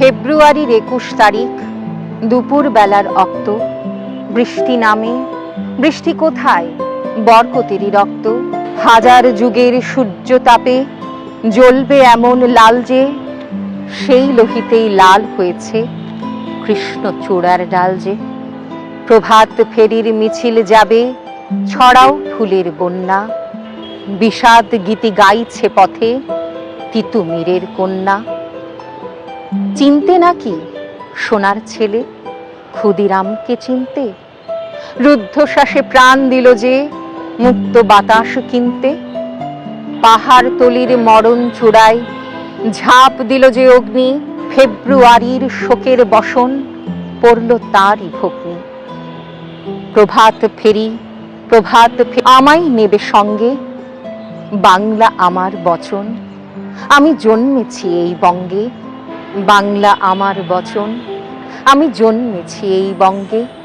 ফেব্রুয়ারির একুশ তারিখ, দুপুর বেলার অক্ত বৃষ্টি নামে, বৃষ্টি কোথায়? বরকতেরই রক্ত। হাজার যুগের সূর্য তাপে জ্বলবে এমন লাল যে, সেই লোহিতেই লাল হয়েছে কৃষ্ণ চূড়ার ডাল যে। প্রভাত ফেরির মিছিল যাবে, ছড়াও ফুলের বন্যা। বিষাদ গীতি গাইছে পথে তিতুমিরের কন্যা। চিনতে নাকি সোনার ছেলে? ক্ষুদিরামকে চিনতে? রুদ্ধশ্বাসে প্রাণ দিল যে মুক্ত বাতাস কিনতে? পাহাড় তলির মরণ চূড়ায় ঝাঁপ দিল যে অগ্নি, ফেব্রুয়ারির শোকের বসন পড়ল তারই ভগ্নি। প্রভাত ফেরি, প্রভাত আমায় নেবে সঙ্গে, বাংলা আমার বচন। আমি জন্মেছি এই বঙ্গে। বাংলা আমার বচন। আমি জন্মেছি এই বঙ্গে।